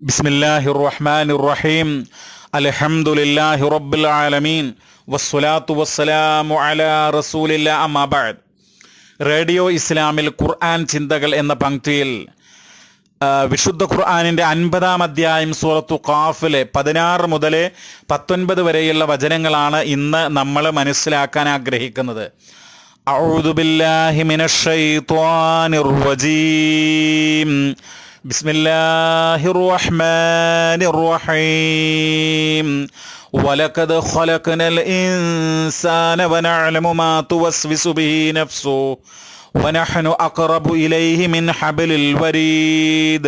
ബിസ്മില്ലാഹി റഹ്മാൻ റഹീം അലഹമുല്ലാഹി റബ്ബുൽ ആലമീൻ വസ്സലാത്തു വസ്സലാമു അലാ റസൂലില്ല അമാബാദ് റേഡിയോ ഇസ്ലാമിൽ ഖുർആൻ ചിന്തകൾ എന്ന പങ്ക്തിയിൽ വിശുദ്ധ ഖുർആാനിന്റെ അൻപതാം അധ്യായം സൂറത്തു ഖാഫിലെ പതിനാറ് മുതൽ പത്തൊൻപത് വരെയുള്ള വചനങ്ങളാണ് ഇന്ന് നമ്മൾ മനസ്സിലാക്കാൻ ആഗ്രഹിക്കുന്നത്. അഴുതുബില്ലാഹിമിനഷ് بسم الله الرحمن الرحيم ولقد خلقنا الإنسان ونعلم ما توسوس به نفسه ونحن أقرب إليه من حبل الوريد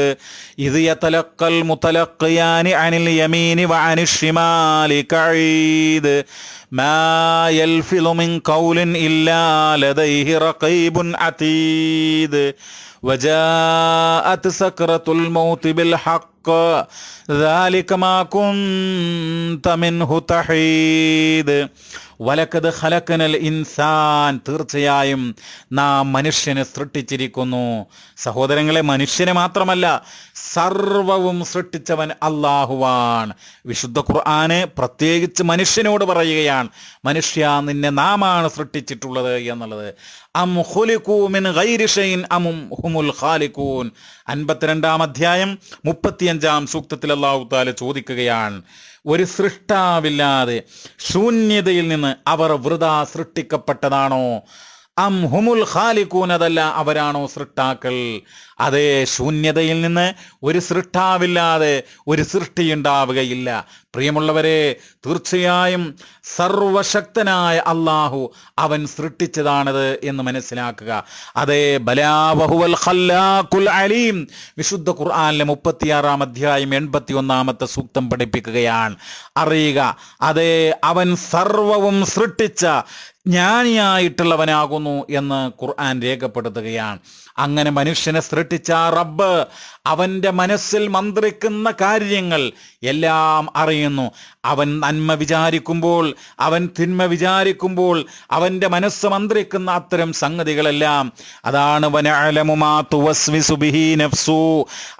إذ يتلقى المتلقيان عن اليمين وعن الشمال قعيد ما يلفظ من قول إلا لديه رقيب عتيد. وجاءت سكرة الموت بالحق ذلك ما كنت منه تحيد. വലക്കത് ഹലക്കനൽ ഇൻസാൻ. തീർച്ചയായും നാം മനുഷ്യനെ സൃഷ്ടിച്ചിരിക്കുന്നു. സഹോദരങ്ങളെ മനുഷ്യനെ മാത്രമല്ല സർവവും സൃഷ്ടിച്ചവൻ അള്ളാഹുവാണ് വിശുദ്ധ ഖുർആാന് പ്രത്യേകിച്ച് മനുഷ്യനോട് പറയുകയാണ് മനുഷ്യ നിന്നെ നാമാണ് സൃഷ്ടിച്ചിട്ടുള്ളത് എന്നുള്ളത്. അം ഹുലിക്കൂമിൻ മിൻ ഗൈരി ഷൈഇൻ അമും ഹുമുൽ ഖാലിക്കൂൻ അൻപത്തിരണ്ടാം അധ്യായം മുപ്പത്തിയഞ്ചാം സൂക്തത്തിൽ അള്ളാഹു താല ചോദിക്കുകയാണ് ഒരു സൃഷ്ടാവില്ലാതെ ശൂന്യതയിൽ നിന്ന് അവർ വൃത സൃഷ്ടിക്കപ്പെട്ടതാണോ? അം ഹുമുൽ അതല്ല അവരാണോ സൃഷ്ടാക്കൾ? അതേ ശൂന്യതയിൽ നിന്ന് ഒരു സൃഷ്ടാവില്ലാതെ ഒരു സൃഷ്ടി ഉണ്ടാവുകയില്ല പ്രിയമുള്ളവരെ തീർച്ചയായും സർവശക്തനായ അള്ളാഹു അവൻ സൃഷ്ടിച്ചതാണത് എന്ന് മനസ്സിലാക്കുക. അതേ ഖല്ലാഖുൽ അലീം വിശുദ്ധ ഖുർആാനിലെ മുപ്പത്തിയാറാം അധ്യായം എൺപത്തി ഒന്നാമത്തെ സൂക്തം പഠിപ്പിക്കുകയാണ്. അറിയുക അതേ അവൻ സർവവും സൃഷ്ടിച്ച ജ്ഞാനിയായിട്ടുള്ളവനാകുന്നു എന്ന് ഖുർആൻ രേഖപ്പെടുത്തുകയാണ്. അങ്ങനെ മനുഷ്യനെ സൃഷ്ടിച്ച റബ്ബ് അവന്റെ മനസ്സിൽ മന്ത്രിക്കുന്ന കാര്യങ്ങൾ എല്ലാം അറിയുന്നു. അവൻ നന്മ വിചാരിക്കുമ്പോൾ അവൻ തിന്മ വിചാരിക്കുമ്പോൾ അവന്റെ മനസ്സ് മന്ത്രിക്കുന്ന അത്തരം സംഗതികളെല്ലാം അതാണ്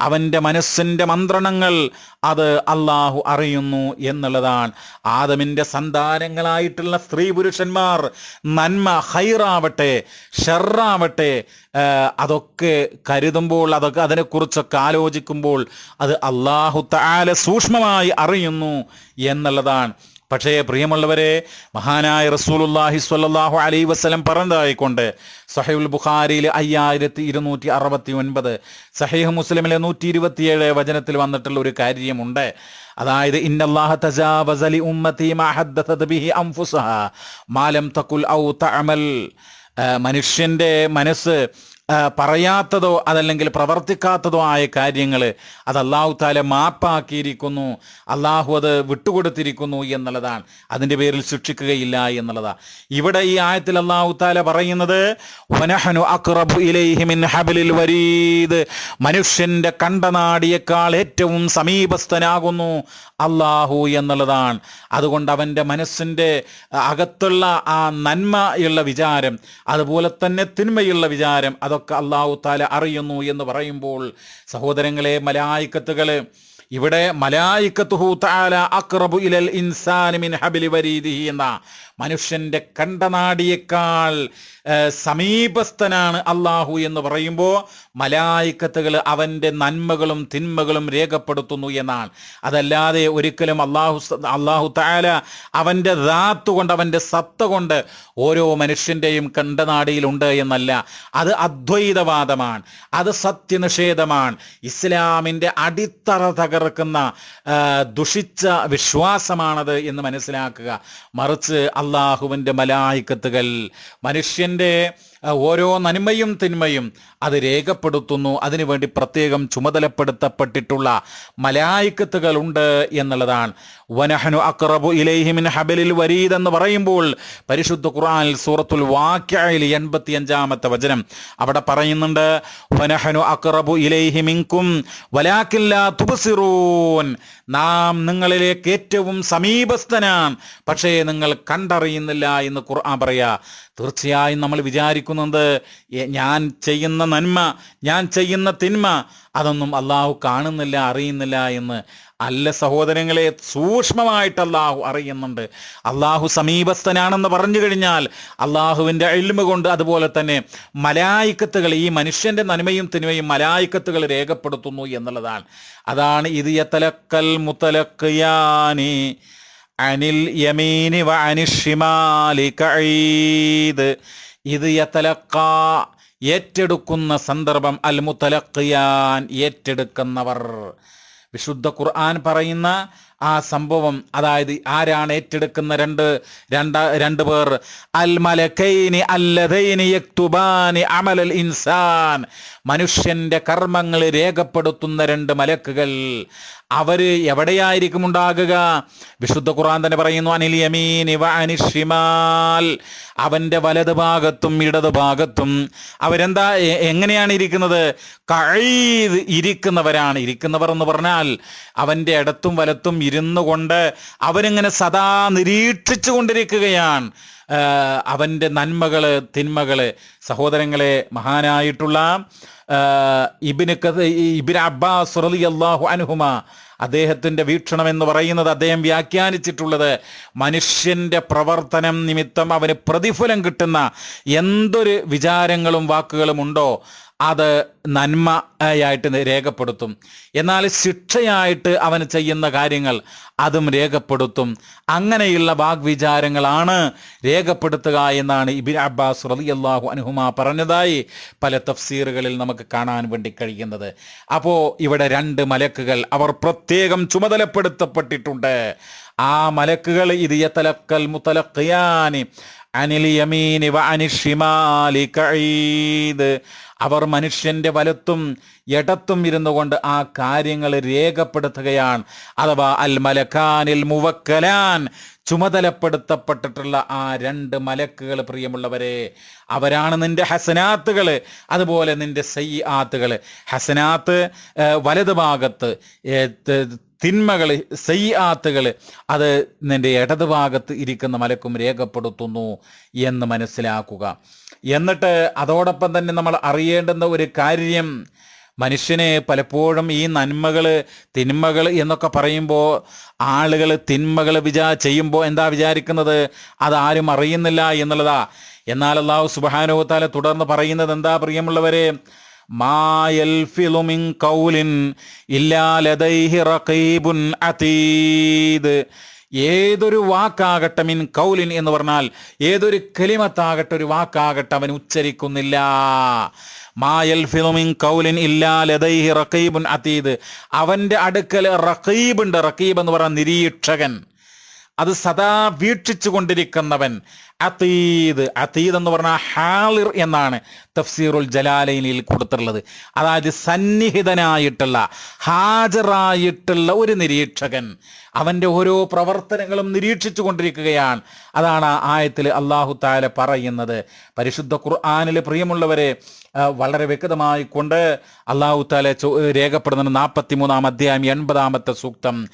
അവന്റെ മനസ്സിന്റെ മന്ത്രണങ്ങൾ അത് അള്ളാഹു അറിയുന്നു എന്നുള്ളതാണ്. ആദമിന്റെ സന്താനങ്ങളായിട്ടുള്ള സ്ത്രീ പുരുഷന്മാർ നന്മ ഹൈറാവട്ടെ ഷെറാവട്ടെ അതൊക്കെ കരുതുമ്പോൾ അതൊക്കെ അതിനെക്കുറിച്ചൊക്കെ ആലോചിക്കുമ്പോൾ അത് അള്ളാഹു താല സൂക്ഷ്മമായി അറിയുന്നു എന്നുള്ളതാണ്. പക്ഷേ പ്രിയമുള്ളവരെ മഹാനായ റസൂലുല്ലാഹി സ്വല്ലല്ലാഹു അലൈ വസ്ലം പറഞ്ഞതായിക്കൊണ്ട് സഹീഹുൽ ബുഖാരിയിൽ അയ്യായിരത്തി ഇരുന്നൂറ്റി അറുപത്തി ഒൻപത് സഹൈഹ് മുസ്ലിമിലെ നൂറ്റി ഇരുപത്തിയേഴ് വചനത്തിൽ വന്നിട്ടുള്ള ഒരു കാര്യമുണ്ട്. അതായത് ഇന്നല്ലാഹ ഉമ്മത്തി ബിഹി ഔ തഅമൽ. ആ, മനുഷ്യന്റെ മനസ്സ് പറയാത്തതോ അതല്ലെങ്കിൽ പ്രവർത്തിക്കാത്തതോ ആയ കാര്യങ്ങൾ അത് അള്ളാഹു താല മാപ്പാക്കിയിരിക്കുന്നു. അള്ളാഹു അത് വിട്ടുകൊടുത്തിരിക്കുന്നു എന്നുള്ളതാണ്. അതിന്റെ പേരിൽ ശിക്ഷിക്കുകയില്ല എന്നുള്ളതാണ്. ഇവിടെ ഈ ആയത്തിൽ അള്ളാഹു താല പറയുന്നത് മനുഷ്യന്റെ കണ്ടനാടിയേക്കാൾ ഏറ്റവും സമീപസ്ഥനാകുന്നു അള്ളാഹു എന്നുള്ളതാണ്. അതുകൊണ്ട് അവന്റെ മനസ്സിന്റെ അകത്തുള്ള ആ നന്മയുള്ള വിചാരം അതുപോലെ തന്നെ തിന്മയുള്ള വിചാരം അതൊക്കെ അള്ളാഹു താല അറിയുന്നു എന്ന് പറയുമ്പോൾ സഹോദരങ്ങളെ മലായിക്കത്തുകൾ ഇവിടെ മലായിക്കത്തുഹു അക്റബു ഇലൽ ഇൻസാനി മിൻ ഹബിലി വരീദിഹി എന്ന മനുഷ്യന്റെ കണ്ടനാടിയേക്കാൾ സമീപസ്ഥനാണ് അള്ളാഹു എന്ന് പറയുമ്പോൾ മലായിക്കത്തുകൾ അവന്റെ നന്മകളും തിന്മകളും രേഖപ്പെടുത്തുന്നു എന്നാണ്. അതല്ലാതെ ഒരിക്കലും അള്ളാഹു അള്ളാഹു താല അവന്റെ ദാത്ത് കൊണ്ട് അവന്റെ സത്ത കൊണ്ട് ഓരോ മനുഷ്യന്റെയും കണ്ടനാടിയിലുണ്ട് എന്നല്ല. അത് അദ്വൈതവാദമാണ്. അത് സത്യനിഷേധമാണ്. ഇസ്ലാമിന്റെ അടിത്തറ തകർക്കുന്ന ദുഷിച്ച വിശ്വാസമാണത് എന്ന് മനസ്സിലാക്കുക. മറിച്ച് അള്ളാഹുവിന്റെ മലായിക്കത്തുകൾ മനുഷ്യന്റെ ആ, ഓരോ നന്മയും തിന്മയും അത് രേഖപ്പെടുത്തുന്നു. അതിനുവേണ്ടി പ്രത്യേകം ചുമതലപ്പെടുത്തപ്പെട്ടിട്ടുള്ള മലായിക്കത്തുകളുണ്ട് എന്നുള്ളതാണ്. വനഹനു അക്റബു ഇലൈഹിമിൻ ഹബലിൽ വരീദ് എന്ന് പറയുമ്പോൾ പരിശുദ്ധ ഖുർആനിൽ സൂറത്തുൽ വാക്യയിൽ എൺപത്തി അഞ്ചാമത്തെ വചനം അവിടെ പറയുന്നുണ്ട് വനഹനു അക്റബു ഇലൈഹിമിൻകും വലാക്കില്ല തുബസിറൂൻ. നാം നിങ്ങളിലേക്ക് ഏറ്റവും സമീപസ്ഥനാം. പക്ഷേ നിങ്ങൾ കണ്ടറിയുന്നില്ല എന്ന് ഖുർആൻ പറയാ. തീർച്ചയായും നമ്മൾ വിചാരിക്കും വിചാരിക്കുന്നത് എ- ഞാൻ ചെയ്യുന്ന നന്മ ഞാൻ ചെയ്യുന്ന തിന്മ അതൊന്നും അള്ളാഹു കാണുന്നില്ല അറിയുന്നില്ല എന്ന് അല്ല സഹോദരങ്ങളെ സൂക്ഷ്മമായിട്ട് അള്ളാഹു അറിയുന്നുണ്ട്. അള്ളാഹു സമീപസ്ഥനാണെന്ന് പറഞ്ഞു കഴിഞ്ഞാൽ അള്ളാഹുവിന്റെ എൽമ കൊണ്ട് അതുപോലെ തന്നെ മലായിക്കത്തുകൾ ഈ മനുഷ്യന്റെ നന്മയും തിന്മയും മലായിക്കത്തുകൾ രേഖപ്പെടുത്തുന്നു എന്നുള്ളതാണ്. അതാണ് ഇത് യത്തലക്കൽ മുത്തലക്കിയാനി അനിൽ യമീനി വ അനിഷിമാലി കഈദ്. ഇത് യത്തലക്ക ഏറ്റെടുക്കുന്ന സന്ദർഭം അൽ മുത്തലക്കിയാൻ ഏറ്റെടുക്കുന്നവർ. വിശുദ്ധ ഖുർആൻ പറയുന്ന ആ സംഭവം അതായത് ആരാണ് ഏറ്റെടുക്കുന്ന രണ്ട് രണ്ട രണ്ട് പേർ? അൽ മലക്കൈനി അല്ലതൈനി യക്തുബാനി അമലൽ ഇൻസാൻ. മനുഷ്യന്റെ കർമ്മങ്ങൾ രേഖപ്പെടുത്തുന്ന രണ്ട് മലക്കുകൾ. അവർ എവിടെയായിരിക്കും ഉണ്ടാകുക? വിശുദ്ധ ഖുറാൻ തന്നെ പറയുന്നു അനിൽ യമീനി വ അനിഷിമാൽ അവന്റെ വലത് ഭാഗത്തും ഇടത് ഭാഗത്തും അവരെന്താ എങ്ങനെയാണ് ഇരിക്കുന്നത്? കഴീത് ഇരിക്കുന്നവരാണ്. ഇരിക്കുന്നവർ എന്ന് പറഞ്ഞാൽ അവന്റെ ഇടത്തും വലത്തും ഇരുന്നു കൊണ്ട് അവരിങ്ങനെ സദാ നിരീക്ഷിച്ചു കൊണ്ടിരിക്കുകയാണ്. ആ, അവന്റെ നന്മകൾ തിന്മകൾ സഹോദരങ്ങളെ മഹാനായിട്ടുള്ള ഇബിന് ഇബിൻ അബ്ബാസ് അള്ളാഹു അനുഹുമ അദ്ദേഹത്തിന്റെ വീക്ഷണം എന്ന് പറയുന്നത് അദ്ദേഹം വ്യാഖ്യാനിച്ചിട്ടുള്ളത് മനുഷ്യന്റെ പ്രവർത്തനം നിമിത്തം അവന് പ്രതിഫലം കിട്ടുന്ന എന്തൊരു വിചാരങ്ങളും വാക്കുകളും ഉണ്ടോ? അത് നന്മയായിട്ട് രേഖപ്പെടുത്തും. എന്നാൽ ശിക്ഷയായിട്ട് അവൻ ചെയ്യുന്ന കാര്യങ്ങൾ അതും രേഖപ്പെടുത്തും. അങ്ങനെയുള്ള വാഗ്വിചാരങ്ങളാണ് രേഖപ്പെടുത്തുക എന്നാണ് ഇബിൻ അബ്ബാസ് റളിയല്ലാഹു അനുഹുമ പറഞ്ഞതായി പല തഫ്സീറുകളിൽ നമുക്ക് കാണാൻ വേണ്ടി കഴിയുന്നത്. അപ്പോൾ ഇവിടെ രണ്ട് മലക്കുകൾ അവർ പ്രത്യേകം ചുമതലപ്പെടുത്തപ്പെട്ടിട്ടുണ്ട്. ആ മലക്കുകൾ ഇത് യതലക്കൽ മുത്തലഖിയാനി അനിൽ യമീനി വ കഴീത് അവർ മനുഷ്യന്റെ വലത്തും ഇടത്തും ഇരുന്നു കൊണ്ട് ആ കാര്യങ്ങൾ രേഖപ്പെടുത്തുകയാണ്. അഥവാ അൽ മലക്കാനിൽ മുവക്കലാൻ ചുമതലപ്പെടുത്തപ്പെട്ടിട്ടുള്ള ആ രണ്ട് മലക്കുകൾ പ്രിയമുള്ളവരെ അവരാണ് നിന്റെ ഹസനാത്തുകൾ അതുപോലെ നിന്റെ സയ്യാത്തുകൾ. ഹസനാത്ത് ഏഹ്, വലത് ഭാഗത്ത് തിന്മകൾ സയ്യാത്തുകൾ അത് നിന്റെ ഇടതുഭാഗത്ത് ഇരിക്കുന്ന മലക്കും രേഖപ്പെടുത്തുന്നു എന്ന് മനസ്സിലാക്കുക. എന്നിട്ട് അതോടൊപ്പം തന്നെ നമ്മൾ അറിയേണ്ടുന്ന ഒരു കാര്യം. മനുഷ്യനെ പലപ്പോഴും ഈ നന്മകൾ തിന്മകൾ എന്നൊക്കെ പറയുമ്പോൾ ആളുകൾ തിന്മകൾ വിചാ ചെയ്യുമ്പോൾ എന്താ വിചാരിക്കുന്നത്? അതാരും അറിയുന്നില്ല എന്നുള്ളതാ. എന്നാൽ അള്ളാഹു സുബാനുവത്താല തുടർന്ന് പറയുന്നത് എന്താ പ്രിയമുള്ളവരെ? ഏതൊരു വാക്കാകട്ടെ മിൻ കൗലിൻ എന്ന് പറഞ്ഞാൽ ഏതൊരു കലിമത്താകട്ടെ ഒരു വാക്കാകട്ടെ അവൻ ഉച്ചരിക്കുന്നില്ല. മായൽ ഫിലുമിൻ കൗലിൻ ഇല്ലാ അതീദ്. അവന്റെ അടുക്കൽ റക്കീബ് എന്ന് പറഞ്ഞ നിരീക്ഷകൻ. അത് സദാ വീക്ഷിച്ചു കൊണ്ടിരിക്കുന്നവൻ അതീദ്. അതീദ് എന്ന് പറഞ്ഞാൽ ഹാളിർ എന്നാണ് തഫ്സീറുൽ ജലാലയിനിൽ കൊടുത്തിട്ടുള്ളത്. അതായത് സന്നിഹിതനായിട്ടുള്ള ഹാജറായിട്ടുള്ള ഒരു നിരീക്ഷകൻ. അവന്റെ ഓരോ പ്രവർത്തനങ്ങളും നിരീക്ഷിച്ചു കൊണ്ടിരിക്കുകയാണ് അതാണ് ആ ആയത്തിൽ അള്ളാഹു താല പറയുന്നത്. പരിശുദ്ധ ഖുർആാനിൽ പ്രിയമുള്ളവരെ വളരെ വ്യക്തമായി കൊണ്ട് അള്ളാഹു താല രേഖപ്പെടുന്ന നാൽപ്പത്തി മൂന്നാം അധ്യായം എൺപതാമത്തെ സൂക്തം.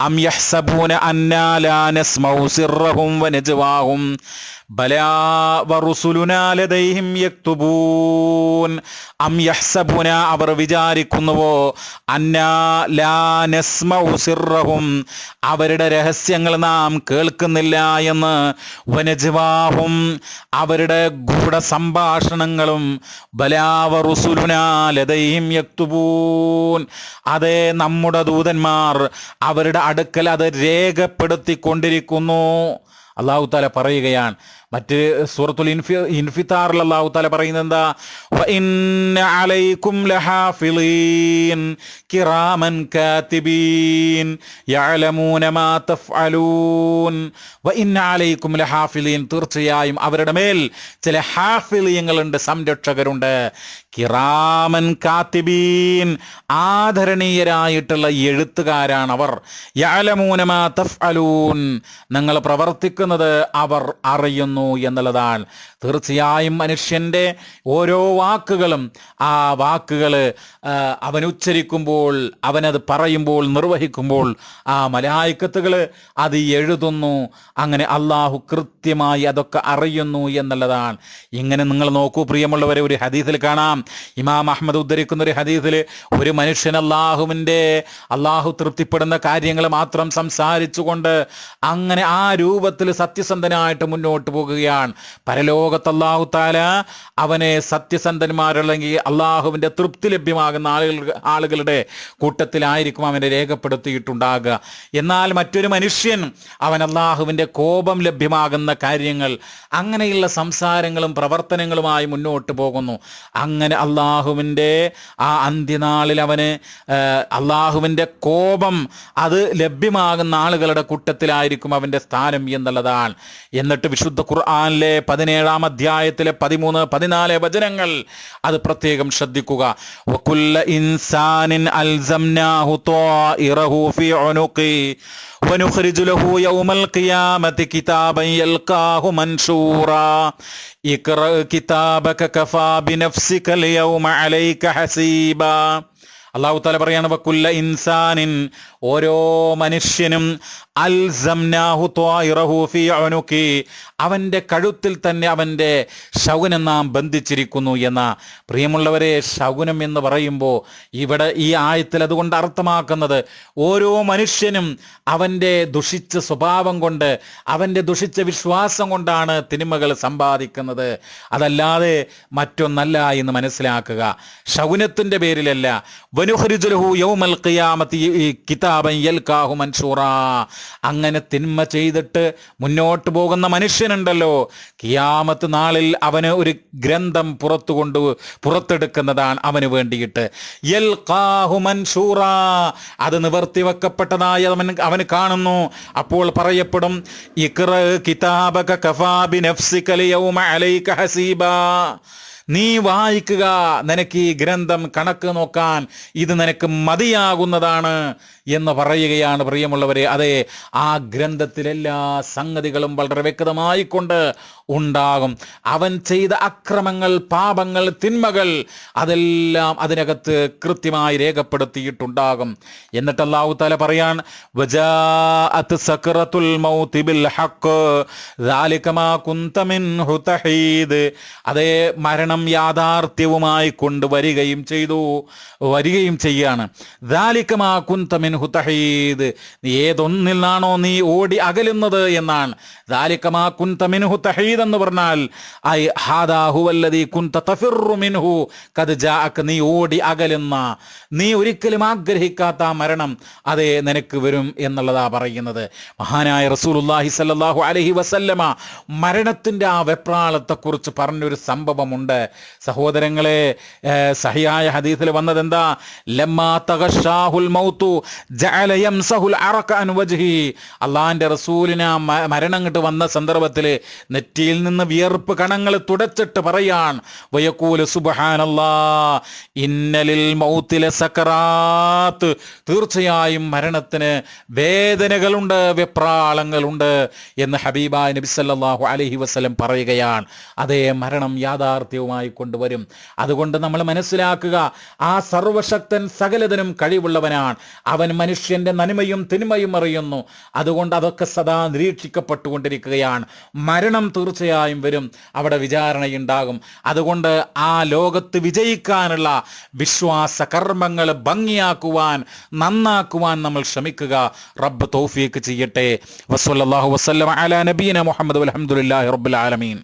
അം യഹ്സബൂന അന്നാ യക്തുബൂൻ. അം യഹ്സബൂന അവർ വിചാരിക്കുന്നുവോ? അന്നാ ലാ അവരുടെ രഹസ്യങ്ങൾ നാം കേൾക്കുന്നില്ല എന്ന്. വനജവാഹും അവരുടെ ഗൂഢ സംഭാഷണങ്ങളും ബലാവറുസുലുനാലും യക്തുപൂൻ അതേ നമ്മുടെ ദൂതന്മാർ അവരുടെ അടുക്കൽ അത് രേഖപ്പെടുത്തിക്കൊണ്ടിരിക്കുന്നു അള്ളാഹു താല പറയുകയാണ് മറ്റ് സൂറത്തുൽ ഇൻഫി ഇൻഫിത്താറിൽ അള്ളാഹു താല പറയുന്നത് എന്താ? "വ ഇന്ന അലൈക്കും കിറാമൻ കാത്തിബീൻ യഅലമൂന മാ തഫ്അലൂൻ. അലൈക്കും തീർച്ചയായും അവരുടെ മേൽ ചില ഹാഫിളിയങ്ങളുണ്ട് സംരക്ഷകരുണ്ട്. കിറാമൻ കാത്തിബീൻ ആദരണീയരായിട്ടുള്ള എഴുത്തുകാരാണ് അവർ. യഅലമൂന മാ തഫ്അലൂൻ നിങ്ങൾ പ്രവർത്തിക്കുന്നത് അവർ അറിയുന്നു. അറിയുന്നു എന്നുള്ളതാണ്. തീർച്ചയായും മനുഷ്യന്റെ ഓരോ വാക്കുകളും ആ വാക്കുകൾ അവൻ ഉച്ചരിക്കുമ്പോൾ അവനത് പറയുമ്പോൾ നിർവഹിക്കുമ്പോൾ ആ മലായിക്കത്തുകൾ അത് എഴുതുന്നു. അങ്ങനെ അള്ളാഹു കൃത്യമായി അതൊക്കെ അറിയുന്നു എന്നുള്ളതാണ്. ഇങ്ങനെ നിങ്ങൾ നോക്കൂ പ്രിയമുള്ളവരെ ഒരു ഹദീസിൽ കാണാം. ഇമാം അഹമ്മദ് ഉദ്ധരിക്കുന്ന ഒരു ഹദീസിൽ ഒരു മനുഷ്യൻ അള്ളാഹുവിന്റെ അള്ളാഹു തൃപ്തിപ്പെടുന്ന കാര്യങ്ങൾ മാത്രം സംസാരിച്ചുകൊണ്ട് അങ്ങനെ ആ രൂപത്തിൽ സത്യസന്ധനായിട്ട് മുന്നോട്ട് പോകുകയാണ് പരലോകത്തല്ലാഹുത്താല അവനെ സത്യസന്ധന്മാരല്ലെങ്കിൽ അള്ളാഹുവിന്റെ തൃപ്തി ലഭ്യമാകുന്ന ആളുകൾ ആളുകളുടെ കൂട്ടത്തിലായിരിക്കും അവനെ രേഖപ്പെടുത്തിയിട്ടുണ്ടാകുക. എന്നാൽ മറ്റൊരു മനുഷ്യൻ അവൻ അള്ളാഹുവിന്റെ കോപം ലഭ്യമാകുന്ന കാര്യങ്ങൾ അങ്ങനെയുള്ള സംസാരങ്ങളും പ്രവർത്തനങ്ങളുമായി മുന്നോട്ട് പോകുന്നു. അങ്ങനെ അള്ളാഹുവിന്റെ ആ അന്ത്യനാളിൽ അവന് അള്ളാഹുവിന്റെ കോപം അത് ലഭ്യമാകുന്ന ആളുകളുടെ കൂട്ടത്തിലായിരിക്കും അവന്റെ സ്ഥാനം എന്നുള്ളതാണ്. എന്നിട്ട് വിശുദ്ധ ഖുർആാനിലെ പതിനേഴാം അധ്യായത്തിലെ പതിമൂന്ന് പതിനാല് വചനങ്ങൾ അത് പ്രത്യേകം ശ്രദ്ധിക്കുക വകുല്ല ഇൻസാനിൻ അൽസംനാഹു ത്വാഇറഹു ഫീ ഉനുഖി ونخرج له يوم القيامة كتابا يلقاه منشورا اقرأ كتابك كفى بنفسك اليوم عليك حسيبا അള്ളാഹു താല പറയാണ് വക്കുല്ല ഇൻസാനിൻ ഓരോ മനുഷ്യനും അവന്റെ കഴുത്തിൽ തന്നെ അവന്റെ ശകുനം നാം ബന്ധിച്ചിരിക്കുന്നു എന്ന പ്രിയമുള്ളവരെ ശകുനം എന്ന് പറയുമ്പോൾ ഇവിടെ ഈ ആയത്തിൽ അതുകൊണ്ട് അർത്ഥമാക്കുന്നത് ഓരോ മനുഷ്യനും അവന്റെ ദുഷിച്ച സ്വഭാവം കൊണ്ട് അവന്റെ ദുഷിച്ച വിശ്വാസം കൊണ്ടാണ് തിന്മകൾ സമ്പാദിക്കുന്നത്. അതല്ലാതെ മറ്റൊന്നല്ല എന്ന് മനസ്സിലാക്കുക. ശകുനത്തിന്റെ പേരിലല്ല. വനുഹരിജുലഹു യൗമൽ ഖിയാമത്തി കിതാബൻ യൽകാഹു മൻഷൂറ. അങ്ങനെ തിന്മ ചെയ്തിട്ട് മുന്നോട്ട് പോകുന്ന മനുഷ്യനുണ്ടല്ലോ. കിയാമത്ത് നാളിൽ അവന് ഒരു ഗ്രന്ഥം പുറത്തു കൊണ്ടു പുറത്തെടുക്കുന്നതാണ് അവന് വേണ്ടിയിട്ട്. യൽകാഹു മൻഷൂറ. അത് നിവർത്തി വെക്കപ്പെട്ടതായി അവൻ അവന് കാണുന്നു. അപ്പോൾ പറയപ്പെടും ഇക്ര കിതാബക കഫാബി നഫ്സിക യൗമ അലൈക ഹസീബ. നീ വായിക്കുക നിനക്ക് ഈ ഗ്രന്ഥം കണക്ക് നോക്കാൻ ഇത് നിനക്ക് മതിയാകുന്നതാണ്. എന്ന് പറയുകയാണ് പ്രിയമുള്ളവരെ. അതെ ആ ഗ്രന്ഥത്തിലെല്ലാ സംഗതികളും വളരെ വ്യക്തമായി കൊണ്ട് ഉണ്ടാകും. അവൻ ചെയ്ത അക്രമങ്ങൾ പാപങ്ങൾ തിന്മകൾ അതെല്ലാം അതിനകത്ത് കൃത്യമായി രേഖപ്പെടുത്തിയിട്ടുണ്ടാകും. എന്നിട്ട് അള്ളാഹു തല പറയാൻ അതേ മരണം യാഥാർത്ഥ്യവുമായി കൊണ്ടുവരികയും ചെയ്തു വരികയും ചെയ്യാണ്. ദാലിക്കമാ കുന്തമിൻ ഹുതഹീദ് നീ ഏതൊന്നിൽ നിന്നാണോ നീ ഓടി അകലുന്നത് എന്നാണ്. ദാലിക്കമാ കുന്ത മിൻഹു തഹീദ് എന്ന് പറഞ്ഞാൽ ഐ ഹാദാ ഹുവല്ലദീ കുന്ത തഫിറു മിൻഹു ഖദ് ജാഅക നീ ഓടി അകലുന്ന. നീ ഒരിക്കലും ആഗ്രഹിക്കാത്ത മരണം അതേ നിനക്ക് വരും എന്നുള്ളതാ പറയുന്നത്. മഹാനായ റസൂലുള്ളാഹി സല്ലല്ലാഹു അലൈഹി വസല്ലമ മരണത്തിന്റെ ആ വെപ്രാളത്തെക്കുറിച്ച് പറഞ്ഞൊരു സംഭവമുണ്ട്. സഹോദരങ്ങളെ സഹിയായ ഹദീസിൽ വന്നത് എന്താ ലമ്മാ തകഷാഹുൽ മൗത്തു അള്ളാഹിന്റെ റസൂലിന് ആ മരണം കിട്ട് വന്ന സന്ദർഭത്തിൽ നെറ്റിയിൽ നിന്ന് വിയർപ്പ് കണങ്ങൾ തുടച്ചിട്ട് പറയാൻ തീർച്ചയായും മരണത്തിന് വേദനകളുണ്ട് വെപ്രാളങ്ങളുണ്ട് എന്ന് ഹബീബ നബി സല്ലല്ലാഹു അലൈഹി വസല്ലം പറയുകയാണ്. അതേ മരണം യാഥാർത്ഥ്യവുമായി കൊണ്ടുവരും. അതുകൊണ്ട് നമ്മൾ മനസ്സിലാക്കുക ആ സർവശക്തൻ സകലതിനും കഴിവുള്ളവനാണ്. മനുഷ്യന്റെ നന്മയും തിന്മയും അറിയുന്നു. അതുകൊണ്ട് അതൊക്കെ സദാ നിരീക്ഷിക്കപ്പെട്ടുകൊണ്ടിരിക്കുകയാണ്. മരണം തീർച്ചയായും വരും. അവിടെ വിചാരണയുണ്ടാകും. അതുകൊണ്ട് ആ ലോകത്ത് വിജയിക്കാനുള്ള വിശ്വാസ കർമ്മങ്ങൾ ഭംഗിയാക്കുവാൻ നന്നാക്കുവാൻ നമ്മൾ ശ്രമിക്കുക. റബ്ബ് തൗഫീക്ക് ചെയ്യട്ടെ. വസ്വല്ലാഹു വസ്ലം അല നബീന മുഹമ്മദ് അലഹമുല്ലാ റബ്ബുൽ ആലമീൻ.